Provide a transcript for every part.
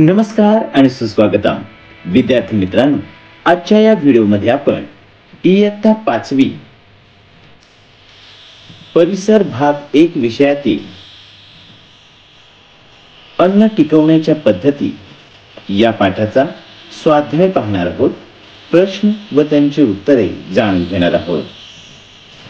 नमस्कार आणि सुस्वागतम. विद्यार्थी मित्रांनो आजच्या या व्हिडिओमध्ये आपण इयत्ता पाचवी. परिसर भाग एक विषयातील अन्न टिकवण्याच्या पद्धती या पाठाचा स्वाध्याय पाहणार आहोत. प्रश्न व त्यांची उत्तरे जाणून घेणार आहोत.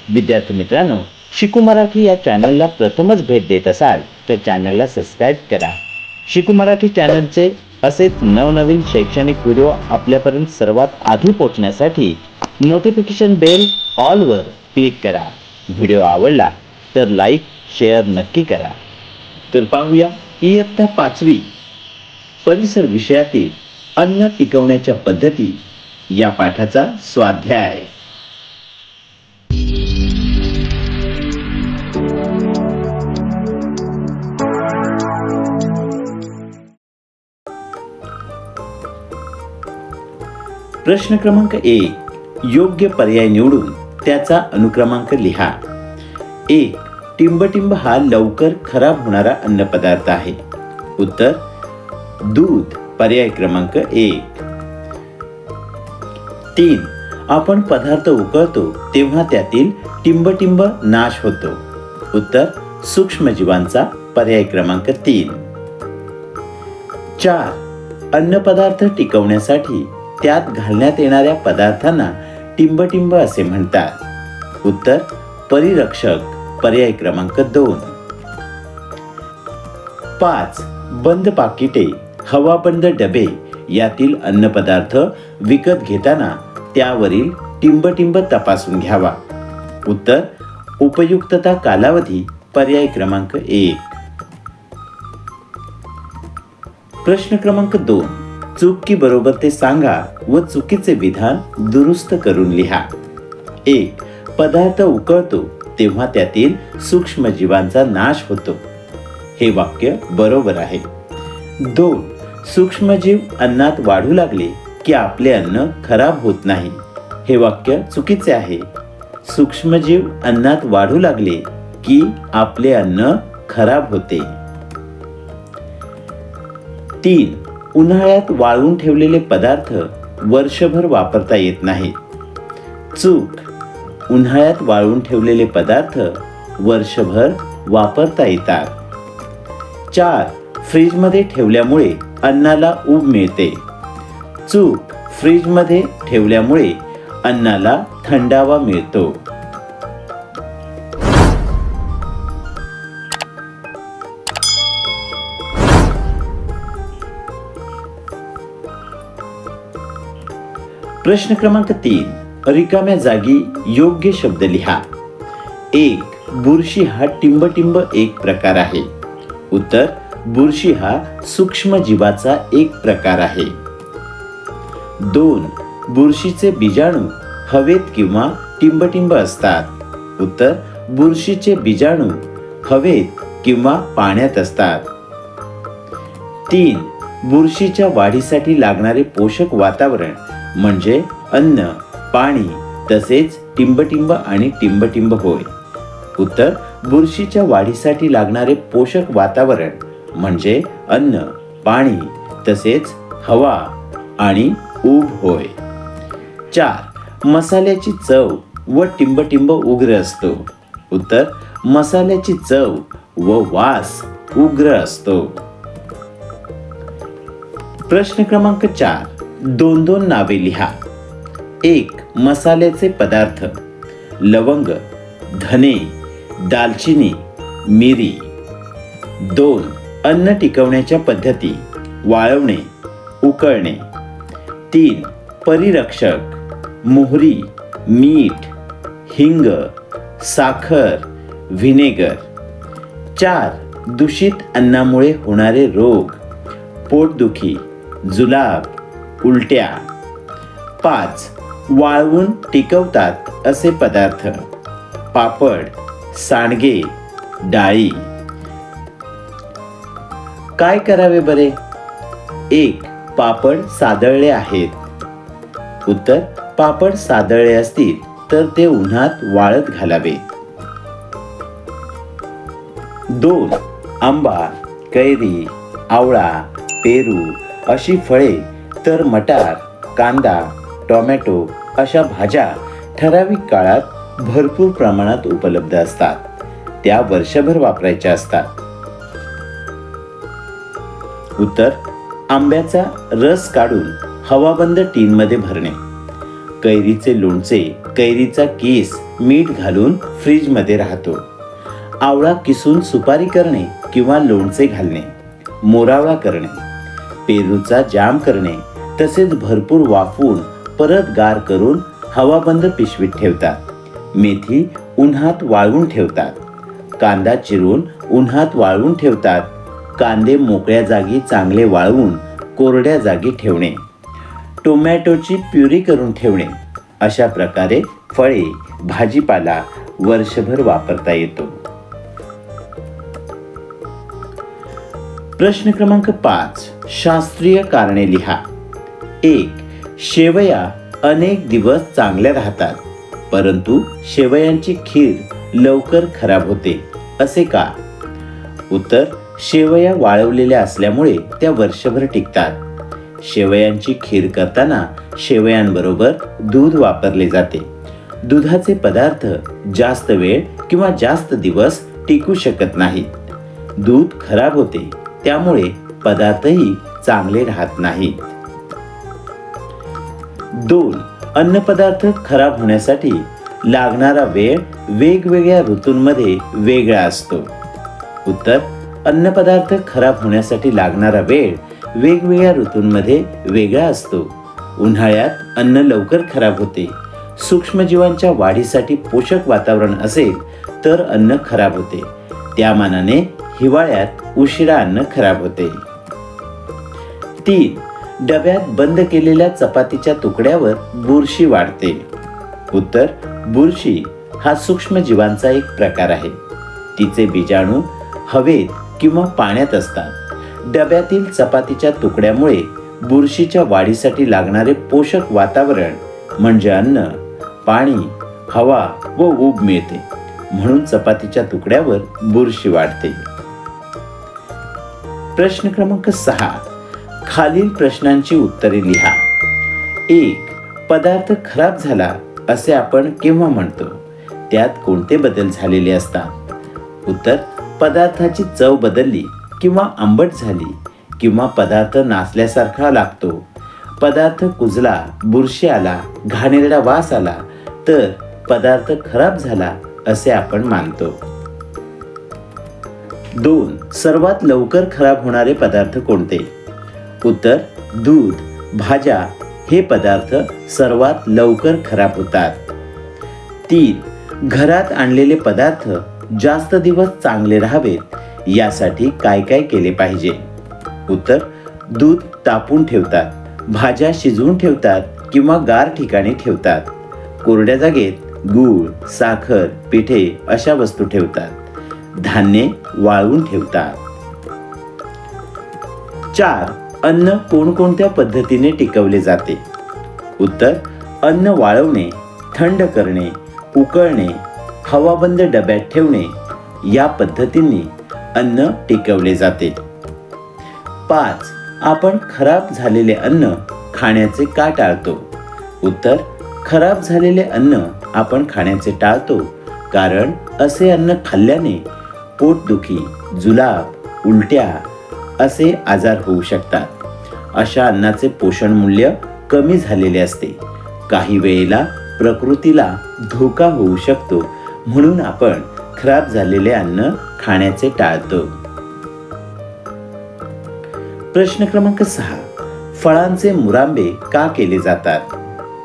विद्यार्थी मित्रांनो शिकू मराठी या चॅनलला प्रथमच भेट देत असाल तर चॅनलला सबस्क्राईब करा. शिकू मराठी चॅनलचे असेच नवनवीन शैक्षणिक व्हिडिओ आपल्यापर्यंत सर्वात आधी पोहोचण्यासाठी नोटिफिकेशन बेल ऑलवर क्लिक करा. व्हिडिओ आवडला तर लाईक शेअर नक्की करा. तर पाहूया इयत्ता पाचवी. परिसर विषयातील अन्न टिकवण्याच्या पद्धती. या पाठाचा स्वाध्याय. प्रश्न क्रमांक एक योग्य पर्याय निवडून त्याचा अनुक्रमांक लिहा. एक टिंबटिंब हा लवकर खराब होणारा अन्नपदार्थ आहे. उत्तर दूध पर्याय क्रमांक एक. तीन आपण पदार्थ उकळतो तेव्हा त्यातील टिंबटिंब नाश होतो. उत्तर सूक्ष्मजीवांचा पर्याय क्रमांक तीन. चार अन्नपदार्थ टिकवण्यासाठी त्यात घालण्यात येणाऱ्या पदार्थांना टिंबटिंब असे म्हणतात. उत्तर परिरक्षक पर्याय क्रमांक दोन. पाच बंद पाकिटे हवाबंद डबे यातील अन्नपदार्थ विकत घेताना त्यावरील टिंबटिंब तपासून घ्यावा. उत्तर उपयुक्तता कालावधी पर्याय क्रमांक एक. प्रश्न क्रमांक दोन. चूक की बरोबर ते सांगा व चुकीचे विधान दुरुस्त करून लिहा. एक पदार्थ उकळतो तेव्हा त्यातील सूक्ष्म जीवांचा नाश होतो. हे वाक्य बरोबर आहे. दोन सूक्ष्मजीव अन्नात वाढू लागले की आपले अन्न खराब होत नाही. हे वाक्य चुकीचे आहे. सूक्ष्मजीव अन्नात वाढू लागले की आपले अन्न खराब होते. तीन उन्हाळ्यात वाळून ठेवलेले पदार्थ वर्षभर वापरता येत नाहीत. चूक. उन्हाळ्यात वाळून ठेवलेले पदार्थ वर्षभर वापरता येतात. चार. फ्रीजमध्ये ठेवल्यामुळे अन्नाला ऊब मिळते. चूक. फ्रीजमध्ये ठेवल्यामुळे अन्नाला थंडावा मिळतो. प्रश्न क्रमांक तीन. रिकाम्या जागी योग्य शब्द लिहा. एक बुरशी हा टिंबटिंब एक प्रकार आहे. उत्तर बुरशी हा सूक्ष्म जीवाचा एक प्रकार आहे. दोन बुरशीचे बीजाणू हवेत किंवा टिंबटिंब असतात. उत्तर बुरशीचे बीजाणू हवेत किंवा पाण्यात असतात. तीन बुरशीच्या वाढीसाठी लागणारे पोषक वातावरण म्हणजे अन्न पाणी तसेच टिंबटिंब आणि टिंबटिंब होय. उत्तर बुरशीच्या वाढीसाठी लागणारे पोषक वातावरण म्हणजे अन्न पाणी तसेच हवा आणि ऊब होय. चार मसाल्याची चव व टिंबटिंब उग्र असतो. उत्तर मसाल्याची चव व वास उग्र असतो. प्रश्न क्रमांक चार दोन दोन नावे लिहा. एक मसाल्याचे पदार्थ. लवंग धने दालचिनी मिरी. दोन अन्न टिकवण्याच्या पद्धती. वाळवणे उकळणे. तीन परिरक्षक. मोहरी मीठ हिंग साखर व्हिनेगर. चार दूषित अन्नामुळे होणारे रोग. पोटदुखी जुलाब. उलट्या. पाच. वाळवून टिकवतात असे पदार्थ. पापड सांडगे डाळी. काय करावे बरे? एक. पापड सादळले आहेत. उत्तर. पापड सादळले असतील तर ते उन्हात वाळत घालावे. दोन. आंबा कैरी आवळा पेरू अशी फळे तर मटार कांदा टोमॅटो अशा भाज्या ठराविक काळात भरपूर प्रमाणात उपलब्ध असतात. त्या वर्षभर वापरायच्या असतात. उत्तर आंब्याचा रस काढून हवाबंद टीनमध्ये भरणे. कैरीचे लोणचे कैरीचा केस मीठ घालून फ्रीजमध्ये राहतो. आवळा किसून सुपारी करणे किंवा लोणचे घालणे. मोरावळा करणे. पेरूचा जाम करणे. तसेच भरपूर वाफवून परत गार करून हवाबंद पिशवीत ठेवतात. मेथी उन्हात वाळवून ठेवतात. कांदा चिरून उन्हात वाळवून ठेवतात. कांदे मोकळ्या जागी चांगले वाळवून कोरड्या जागी ठेवणे. टोमॅटोची प्युरी करून ठेवणे. अशा प्रकारे फळे भाजीपाला वर्षभर वापरता येतो. प्रश्न क्रमांक पाच. शास्त्रीय कारणे लिहा. एक शेवया अनेक दिवस चांगल्या राहतात. परंतु शेवयांची खीर लवकर खराब होते असे का? उत्तर शेवया वाळवलेल्या असल्यामुळे त्या वर्षभर टिकतात. शेवयांची खीर करताना शेवयांबरोबर दूध वापरले जाते. दुधाचे पदार्थ जास्त वेळ किंवा जास्त दिवस टिकू शकत नाहीत. दूध खराब होते त्यामुळे पदार्थही चांगले राहत नाहीत दोन अन्नपदार्थ खराब होण्यासाठी लागणारा वेळ वेगवेगळ्या ऋतूंमध्ये वेगळा असतो. उत्तर अन्नपदार्थ खराब होण्यासाठी लागणारा वेळ वेगवेगळ्या ऋतूंमध्ये वेगळा असतो. उन्हाळ्यात अन्न लवकर खराब होते. सूक्ष्मजीवांच्या वाढीसाठी पोषक वातावरण असेल तर अन्न खराब होते. त्या मानाने हिवाळ्यात उशिरा अन्न खराब होते. तीन डब्यात बंद केलेल्या चपातीच्या तुकड्यावर बुरशी वाढते. उत्तर बुरशी हा सूक्ष्म जीवांचा एक प्रकार आहे. तिचे बीजाणू हवेत किंवा पाण्यात असतात. डब्यातील चपातीच्या तुकड्यामुळे बुरशीच्या वाढीसाठी लागणारे पोषक वातावरण म्हणजे अन्न पाणी हवा व ऊब मिळते. म्हणून चपातीच्या तुकड्यावर बुरशी वाढते. प्रश्न क्रमांक सहा. खालील प्रश्नांची उत्तरे लिहा. एक पदार्थ खराब झाला असे आपण केव्हा म्हणतो? त्यात कोणते बदल झालेले असतात? उत्तर पदार्थाची चव बदलली किंवा आंबट झाली किंवा पदार्थ नाचल्यासारखा लागतो. पदार्थ कुजला बुरशी आला घाणेरडा वास आला तर पदार्थ खराब झाला असे आपण मानतो. दोन सर्वात लवकर खराब होणारे पदार्थ कोणते? उत्तर दूध भाज्या हे पदार्थ सर्वात लवकर खराब होतात. तीन घरात आणलेले पदार्थ जास्त दिवस चांगले राहावेत यासाठी काय काय केले पाहिजे? उत्तर दूध तापून ठेवतात भाज्या शिजवून ठेवतात किंवा गार ठिकाणी ठेवतात. कोरड्या जागेत गूळ साखर पिठे अशा वस्तू ठेवतात. धान्य वाळवून ठेवतात. चार अन्न कोणकोणत्या पद्धतीने टिकवले जाते? उत्तर अन्न वाळवणे थंड करणे उकळणे हवाबंद डब्यात ठेवणे या पद्धतींनी अन्न टिकवले जाते. पाच आपण खराब झालेले अन्न खाण्याचे का टाळतो? उत्तर खराब झालेले अन्न आपण खाण्याचे टाळतो कारण असे अन्न खाल्ल्याने पोटदुखी जुलाब उलट्या असे आजार होऊ शकतात. अशा अन्नाचे पोषण मूल्य कमी झालेले असते. काही वेळेला प्रकृतीला धोका होऊ शकतो म्हणून आपण खराब झालेले अन्न खाण्याचे टाळतो. प्रश्न क्रमांक सहा. फळांचे मुरांबे का केले जातात?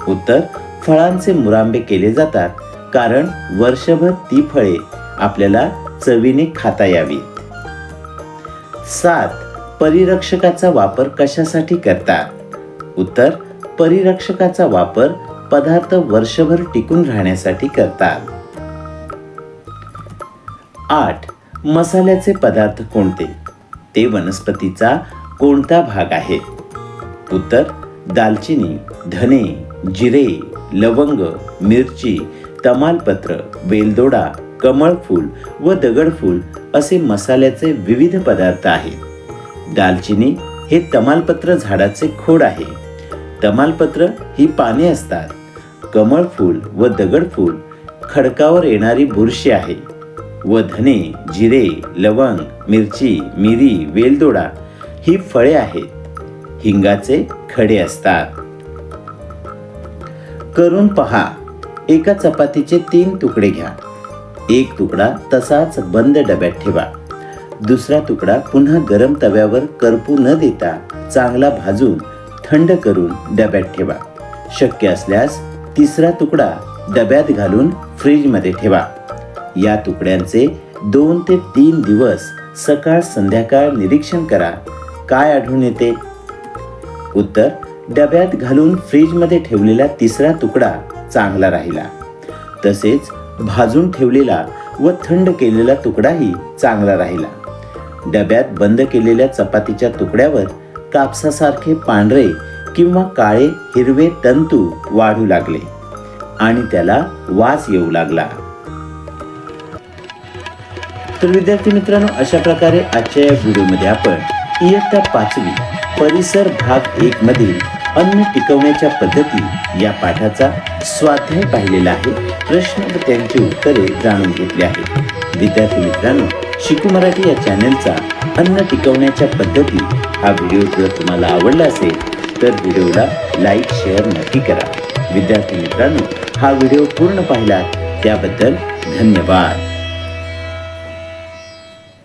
उत्तर फळांचे मुरांबे केले जातात कारण वर्षभर ती फळे आपल्याला चवीने खाता यावीत. सात. परिरक्षकाचा वापर कशासाठी करतात? उत्तर परिरक्षकाचा वापर पदार्थ वर्षभर टिकून राहण्यासाठी करतात. आठ मसाल्याचे पदार्थ कोणते? ते वनस्पतीचा कोणता भाग आहे? उत्तर दालचिनी धने जिरे लवंग मिरची तमालपत्र वेलदोडा कमळफूल व दगडफूल असे मसाल्याचे विविध पदार्थ आहेत. दालचिनी हे तमालपत्र झाडाचे खोड आहे. तमालपत्र ही पाने असतात. कमळ फूल व दगड फूल खडकावर येणारी बुरशी आहे. व धने जिरे लवंग मिरची मिरी वेलदोडा ही फळे आहेत. हिंगाचे खडे असतात. करून पहा. एका चपातीचे तीन तुकडे घ्या. एक तुकडा तसाच बंद डब्यात ठेवा. दुसरा तुकडा पुन्हा गरम तव्यावर करपू न देता चांगला भाजून थंड करून डब्यात ठेवा. शक्य असल्यास तिसरा तुकडा डब्यात घालून फ्रीजमध्ये ठेवा. या तुकड्यांचे दोन ते तीन दिवस सकाळ संध्याकाळ निरीक्षण करा. काय आढळून येते? उत्तर डब्यात घालून फ्रीजमध्ये ठेवलेला तिसरा तुकडा चांगला राहिला. तसेच भाजून ठेवलेला व थंड केलेला तुकडाही चांगला राहिला. डब्यात बंद केलेल्या चपातीच्या तुकड्यावर कापसासारखे पांढरे किंवा काळे हिरवे तंतू वाढू लागले आणि त्याला वास येऊ लागला. तर विद्यार्थी मित्रांनो अशा प्रकारे आजच्या या व्हिडिओमध्ये आपण इयत्ता पाचवी परिसर भाग एक मधील अन्न टिकवण्याच्या पद्धती या पाठाचा स्वाध्याय पाहिलेला आहे. प्रश्न व त्यांची उत्तरे जाणून घेतली आहेत. विद्यार्थी मित्रांनो शिकू मराठी या चॅनलचा अन्न टिकवण्याच्या पद्धती हा व्हिडिओ जर तुम्हाला आवडला असेल तर व्हिडिओला लाईक शेअर नक्की करा. विद्यार्थी मित्रांनो हा व्हिडिओ पूर्ण पाहिला त्याबद्दल धन्यवाद.